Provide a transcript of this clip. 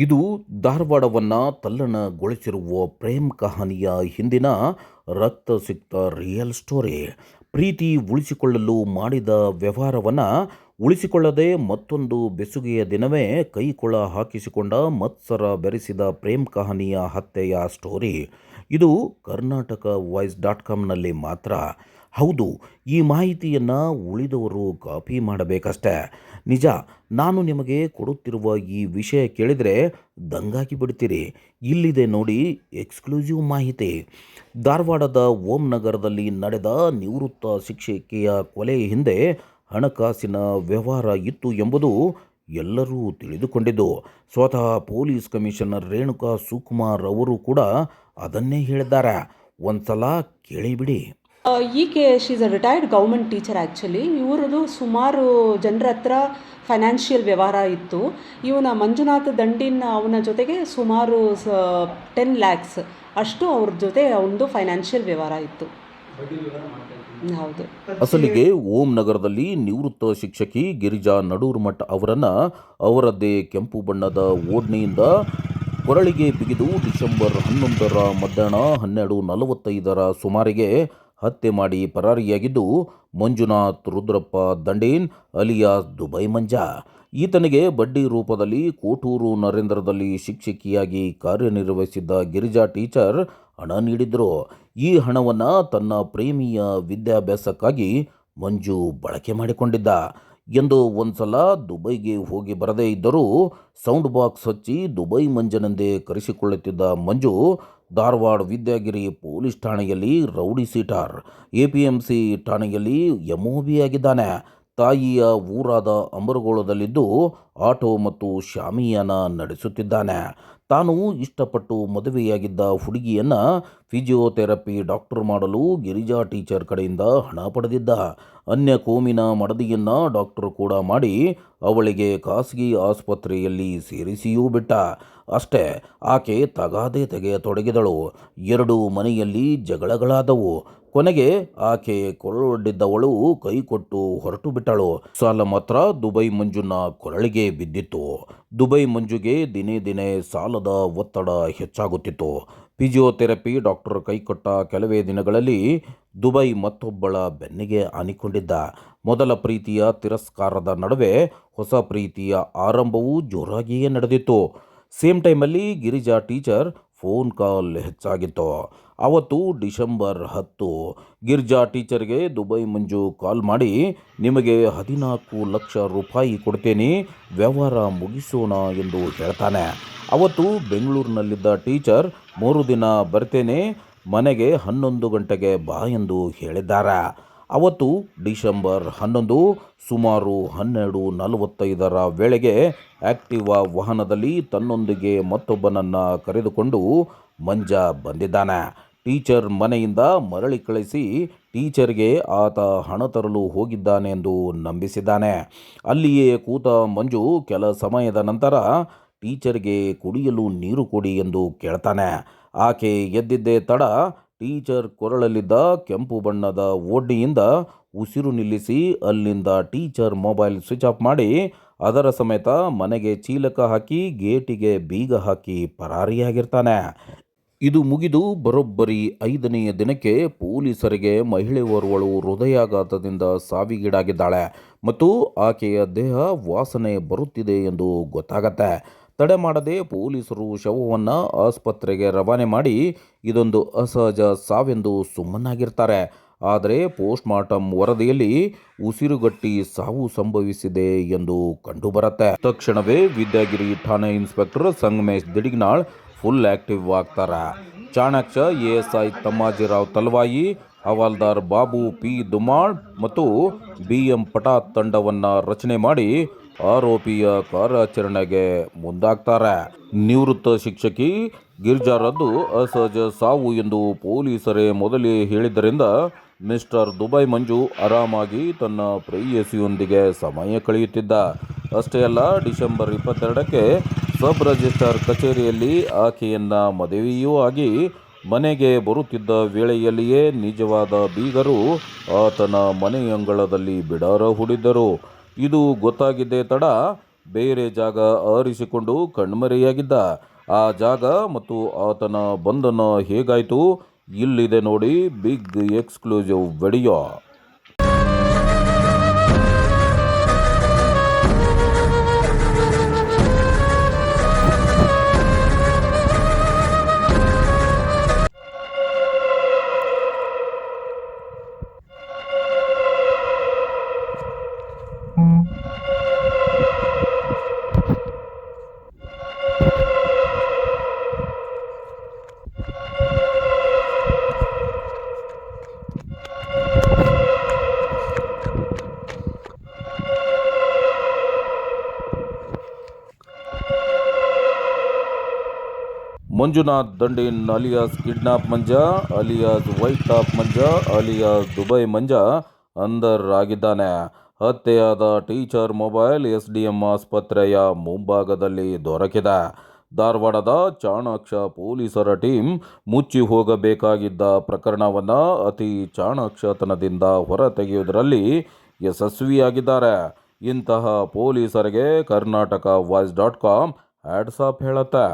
ಇದು ಧಾರವಾಡವನ್ನು ತಲ್ಲಣಗೊಳಿಸಿರುವ ಪ್ರೇಮ್ ಕಹಾನಿಯ ಹಿಂದಿನ ರಕ್ತ ಸಿಕ್ತ ರಿಯಲ್ ಸ್ಟೋರಿ ಪ್ರೀತಿ ಉಳಿಸಿಕೊಳ್ಳಲು ಮಾಡಿದ ವ್ಯವಹಾರವನ್ನು ಉಳಿಸಿಕೊಳ್ಳದೆ ಮತ್ತೊಂದು ಬೆಸುಗೆಯ ದಿನವೇ ಕೈಕೊಳ ಹಾಕಿಸಿಕೊಂಡ ಮತ್ಸರ ಬೆರೆಸಿದ ಪ್ರೇಮ್ ಕಹಾನಿಯ ಹತ್ಯೆಯ ಸ್ಟೋರಿ ಇದು ಕರ್ನಾಟಕ ವಾಯ್ಸ್ ಡಾಟ್ ಕಾಮ್ನಲ್ಲಿ ಮಾತ್ರ. ಹೌದು, ಈ ಮಾಹಿತಿಯನ್ನು ಉಳಿದವರು ಕಾಪಿ ಮಾಡಬೇಕಷ್ಟೆ. ನಿಜ, ನಾನು ನಿಮಗೆ ಕೊಡುತ್ತಿರುವ ಈ ವಿಷಯ ಕೇಳಿದರೆ ದಂಗಾಗಿ ಬಿಡ್ತೀರಿ. ಇಲ್ಲಿದೆ ನೋಡಿ ಎಕ್ಸ್ಕ್ಲೂಸಿವ್ ಮಾಹಿತಿ. ಧಾರವಾಡದ ಓಂ ನಗರದಲ್ಲಿ ನಡೆದ ನಿವೃತ್ತ ಶಿಕ್ಷಕಿಯ ಕೊಲೆ ಹಿಂದೆ ಹಣಕಾಸಿನ ವ್ಯವಹಾರ ಇತ್ತು ಎಂಬುದು ಎಲ್ಲರೂ ತಿಳಿದುಕೊಂಡಿದ್ದು. ಸ್ವತಃ ಪೊಲೀಸ್ ಕಮಿಷನರ್ ರೇಣುಕಾ ಸುಕುಮಾರ್ ಅವರು ಕೂಡ ಅದನ್ನೇ ಹೇಳಿದ್ದಾರೆ. ಒಂದ್ಸಲ ಕೇಳಿಬಿಡಿ. ಈಕೆ she's a retired government teacher actually ಇವರದು ಸುಮಾರು ಜನರ ಹತ್ರ ಫೈನಾನ್ಷಿಯಲ್ ವ್ಯವಹಾರ ಇತ್ತು. ಇವನ ಮಂಜುನಾಥ್ ದಂಡಿನ ಅವನ ಜೊತೆಗೆ ಸುಮಾರು ಸ ಟೆನ್ ಲ್ಯಾಕ್ಸ್ ಅಷ್ಟು ಅವ್ರ ಜೊತೆ ಅವನದು ಫೈನಾನ್ಷಿಯಲ್ ವ್ಯವಹಾರ ಇತ್ತು. ಅಸಲಿಗೆ ಓಂ ನಗರದಲ್ಲಿ ನಿವೃತ್ತ ಶಿಕ್ಷಕಿ ಗಿರಿಜಾ ನಡೂರ್ಮಠ್ ಅವರನ್ನ ಅವರದ್ದೇ ಕೆಂಪು ಬಣ್ಣದ ಓಡ್ನೆಯಿಂದ ಕೊರಳಿಗೆ ಬಿಗಿದು ಡಿಸೆಂಬರ್ ಹನ್ನೊಂದರ ಮಧ್ಯಾಹ್ನ ಹನ್ನೆರಡು ನಲವತ್ತೈದರ ಸುಮಾರಿಗೆ ಹತ್ಯೆ ಮಾಡಿ ಪರಾರಿಯಾಗಿದ್ದು ಮಂಜುನಾಥ್ ರುದ್ರಪ್ಪ ದಂಡೇನ್ ಅಲಿಯಾಸ್ ದುಬೈ ಮಂಜಾ. ಈತನಿಗೆ ಬಡ್ಡಿ ರೂಪದಲ್ಲಿ ಕೋಟೂರು ನರೇಂದ್ರದಲ್ಲಿ ಶಿಕ್ಷಕಿಯಾಗಿ ಕಾರ್ಯನಿರ್ವಹಿಸಿದ್ದ ಗಿರಿಜಾ ಟೀಚರ್ ಹಣ ನೀಡಿದ್ರು ಈ ಹಣವನ್ನು ತನ್ನ ಪ್ರೇಮಿಯ ವಿದ್ಯಾಭ್ಯಾಸಕ್ಕಾಗಿ ಮಂಜು ಬಳಕೆ ಮಾಡಿಕೊಂಡಿದ್ದ. ಎಂದು ಒಂದ್ಸಲ ದುಬೈಗೆ ಹೋಗಿ ಬರದೇ ಇದ್ದರೂ ಸೌಂಡ್ ಬಾಕ್ಸ್ ಹಚ್ಚಿ ದುಬೈ ಮಂಜನೆಂದೇ ಕರೆಸಿಕೊಳ್ಳುತ್ತಿದ್ದ ಮಂಜು ಧಾರವಾಡ ವಿದ್ಯಾಗಿರಿ ಪೊಲೀಸ್ ಠಾಣೆಯಲ್ಲಿ rowdy sheeter. A P M C ಠಾಣೆಯಲ್ಲಿ ಎಮ್ಒಬಿ ಆಗಿದ್ದಾನೆ. ತಾಯಿಯ ಊರಾದ ಅಂಬರಗೋಳದಲ್ಲಿದ್ದು ಆಟೋ ಮತ್ತು ಶಾಮಿಯಾನ ನಡೆಸುತ್ತಿದ್ದಾನೆ. ತಾನು ಇಷ್ಟಪಟ್ಟು ಮದುವೆಯಾಗಿದ್ದ ಹುಡುಗಿಯನ್ನು ಫಿಜಿಯೋಥೆರಪಿ ಡಾಕ್ಟರ್ ಮಾಡಲು ಗಿರಿಜಾ ಟೀಚರ್ ಕಡೆಯಿಂದ ಹಣ ಪಡೆದಿದ್ದ. ಅನ್ಯ ಕೋಮಿನ ಮಡದಿಯನ್ನು ಡಾಕ್ಟರ್ ಕೂಡ ಮಾಡಿ ಅವಳಿಗೆ ಖಾಸಗಿ ಆಸ್ಪತ್ರೆಯಲ್ಲಿ ಸೇರಿಸಿಯೂ ಬಿಟ್ಟ. ಅಷ್ಟೇ, ಆಕೆ ತಗಾದೆ ತೆಗೆಯತೊಡಗಿದಳು. ಎರಡು ಮನೆಯಲ್ಲಿ ಜಗಳಗಳಾದವು. ಕೊನೆಗೆ ಆಕೆ ಕೊರಳೊಡ್ಡಿದ್ದವಳು ಕೈ ಕೊಟ್ಟು ಹೊರಟು ಬಿಟ್ಟಳು. ಸಾಲ ಮಾತ್ರ ದುಬೈ ಮಂಜುನ ಕೊರಳಿಗೆ ಬಿದ್ದಿತ್ತು. ದುಬೈ ಮಂಜುಗೆ ದಿನೇ ದಿನೇ ಸಾಲದ ಒತ್ತಡ ಹೆಚ್ಚಾಗುತ್ತಿತ್ತು. ಫಿಜಿಯೋಥೆರಪಿ ಡಾಕ್ಟರ್ ಕೈಕೊಟ್ಟ ಕೆಲವೇ ದಿನಗಳಲ್ಲಿ ದುಬೈ ಮತ್ತೊಬ್ಬಳ ಬೆನ್ನಿಗೆ ಆನಿಕೊಂಡಿದ್ದ. ಮೊದಲ ಪ್ರೀತಿಯ ತಿರಸ್ಕಾರದ ನಡುವೆ ಹೊಸ ಪ್ರೀತಿಯ ಆರಂಭವೂ ಜೋರಾಗಿಯೇ ನಡೆದಿತ್ತು. ಸೇಮ್ ಟೈಮಲ್ಲಿ ಗಿರಿಜಾ ಟೀಚರ್ ಫೋನ್ ಕಾಲ್ ಹೆಚ್ಚಾಗಿತ್ತು. ಅವತ್ತು ಡಿಸೆಂಬರ್ ಹತ್ತು, ಗಿರ್ಜಾ ಟೀಚರ್ಗೆ ದುಬೈ ಮಂಜು ಕಾಲ್ ಮಾಡಿ, ನಿಮಗೆ ಹದಿನಾಲ್ಕು ಲಕ್ಷ ರೂಪಾಯಿ ಕೊಡ್ತೇನೆ, ವ್ಯವಹಾರ ಮುಗಿಸೋಣ ಎಂದು ಹೇಳ್ತಾನೆ. ಅವತ್ತು ಬೆಂಗಳೂರಿನಲ್ಲಿದ್ದ ಟೀಚರ್, ಮೂರು ದಿನ ಬರ್ತೇನೆ, ಮನೆಗೆ ಹನ್ನೊಂದು ಗಂಟೆಗೆ ಬಾ ಎಂದು ಹೇಳಿದ್ದಾರೆ. ಅವತ್ತು ಡಿಸೆಂಬರ್ ಹನ್ನೊಂದು ಸುಮಾರು ಹನ್ನೆರಡು ನಲವತ್ತೈದರ ವೇಳೆಗೆ ಆಕ್ಟಿವಾ ವಾಹನದಲ್ಲಿ ತನ್ನೊಂದಿಗೆ ಮತ್ತೊಬ್ಬನನ್ನು ಕರೆದುಕೊಂಡು ಮಂಜ ಬಂದಿದ್ದಾನೆ. ಟೀಚರ್ ಮನೆಯಿಂದ ಮರಳಿ ಕಳಿಸಿ ಟೀಚರ್ಗೆ ಆತ ಹಣ ತರಲು ಹೋಗಿದ್ದಾನೆ ಎಂದು ನಂಬಿಸಿದ್ದಾನೆ. ಅಲ್ಲಿಯೇ ಕೂತ ಮಂಜು ಕೆಲ ಸಮಯದ ನಂತರ ಟೀಚರ್ಗೆ ಕುಡಿಯಲು ನೀರು ಕೊಡಿ ಎಂದು ಕೇಳ್ತಾನೆ. ಆಕೆ ಎದ್ದಿದ್ದೇ ತಡ ಟೀಚರ್ ಕೊರಳಲ್ಲಿದ್ದ ಕೆಂಪು ಬಣ್ಣದ ಒಡ್ಡಿಯಿಂದ ಉಸಿರು ನಿಲ್ಲಿಸಿ ಅಲ್ಲಿಂದ ಟೀಚರ್ ಮೊಬೈಲ್ ಸ್ವಿಚ್ ಆಫ್ ಮಾಡಿ ಅದರ ಸಮೇತ ಮನೆಗೆ ಚೀಲಕ ಹಾಕಿ ಗೇಟಿಗೆ ಬೀಗ ಹಾಕಿ ಪರಾರಿಯಾಗಿರ್ತಾನೆ. ಇದು ಮುಗಿದು ಬರೋಬ್ಬರಿ ಐದನೆಯ ದಿನಕ್ಕೆ ಪೊಲೀಸರಿಗೆ ಮಹಿಳೆ ಓರ್ವಳು ಹೃದಯಾಘಾತದಿಂದ ಸಾವಿಗೀಡಾಗಿದ್ದಾಳೆ ಮತ್ತು ಆಕೆಯ ದೇಹ ವಾಸನೆ ಬರುತ್ತಿದೆ ಎಂದು ಗೊತ್ತಾಗತ್ತೆ. ತಡೆ ಮಾಡದೆ ಪೊಲೀಸರು ಶವವನ್ನು ಆಸ್ಪತ್ರೆಗೆ ರವಾನೆ ಮಾಡಿ ಇದೊಂದು ಅಸಹಜ ಸಾವೆಂದು ಸುಮ್ಮನಾಗಿರ್ತಾರೆ. ಆದರೆ ಪೋಸ್ಟ್ ಮಾರ್ಟಮ್ ವರದಿಯಲ್ಲಿ ಉಸಿರುಗಟ್ಟಿ ಸಾವು ಸಂಭವಿಸಿದೆ ಎಂದು ಕಂಡುಬರುತ್ತೆ. ತಕ್ಷಣವೇ ವಿದ್ಯಾಗಿರಿ ಠಾಣೆ inspector Sangamesh Didignal full active ಆಗ್ತಾರೆ. ಚಾಣಾಕ್ಷ ಎಎಸ್ಐ ತಮ್ಮಾಜಿರಾವ್ ತಲವಾಯಿ, ಹವಾಲ್ದಾರ್ ಬಾಬು ಪಿ ದುಮಾಳ್ ಮತ್ತು ಬಿ ಎಂ ಪಟಾತ್ ತಂಡವನ್ನು ರಚನೆ ಮಾಡಿ ಆರೋಪಿಯ ಕಾರ್ಯಾಚರಣೆಗೆ ಮುಂದಾಗ್ತಾರೆ. ನಿವೃತ್ತ ಶಿಕ್ಷಕಿ ಗಿರ್ಜಾರದ್ದು ಅಸಹಜ ಸಾವು ಎಂದು ಪೊಲೀಸರೇ ಮೊದಲೇ ಹೇಳಿದ್ದರಿಂದ ಮಿಸ್ಟರ್ ದುಬೈ ಮಂಜು ಆರಾಮಾಗಿ ತನ್ನ ಪ್ರೇಯಸಿಯೊಂದಿಗೆ ಸಮಯ ಕಳೆಯುತ್ತಿದ್ದ. ಅಷ್ಟೇ ಅಲ್ಲ, ಡಿಸೆಂಬರ್ ಇಪ್ಪತ್ತೆರಡಕ್ಕೆ ಸಬ್ ರಿಜಿಸ್ಟ್ರಾರ್ ಕಚೇರಿಯಲ್ಲಿ ಆಕೆಯನ್ನ ಮದುವೆಯೂ ಆಗಿ ಮನೆಗೆ ಬರುತ್ತಿದ್ದ ವೇಳೆಯಲ್ಲಿಯೇ ನಿಜವಾದ ಬೀಗರು ಆತನ ಮನೆಯಂಗಳದಲ್ಲಿ ಬಿಡಾರ ಹೂಡಿದ್ದರು. ಇದು ಗೊತ್ತಾಗಿದ್ದೆ ತಡ ಬೇರೆ ಜಾಗ ಆರಿಸಿಕೊಂಡು ಕಣ್ಮರೆಯಾಗಿದ್ದ. ಆ ಜಾಗ ಮತ್ತು ಆತನ ಬಂಧನ ಹೇಗಾಯಿತು? ಇಲ್ಲಿದೆ ನೋಡಿ, big exclusive video. Manjunath Dandin alias kidnap Manja, alias white top Manja, alias Dubai Manja ಅಂದರ್ ಆಗಿದ್ದಾನೆ ಹತ್ಯೆಯಾದ teacher mobile S D M ಆಸ್ಪತ್ರೆಯ ಮುಂಭಾಗದಲ್ಲಿ ದೊರಕಿದೆ. ಧಾರವಾಡದ ಚಾಣಾಕ್ಷ ಪೊಲೀಸರ ಟೀಮ್ ಮುಚ್ಚಿ ಹೋಗಬೇಕಾಗಿದ್ದ ಪ್ರಕರಣವನ್ನು ಅತಿ ಚಾಣಾಕ್ಷತನದಿಂದ ಹೊರತೆಗೆಯುವುದರಲ್ಲಿ ಯಶಸ್ವಿಯಾಗಿದ್ದಾರೆ. ಇಂತಹ ಪೊಲೀಸರಿಗೆ Karnataka voice dot com hats off ಹೇಳುತ್ತೆ.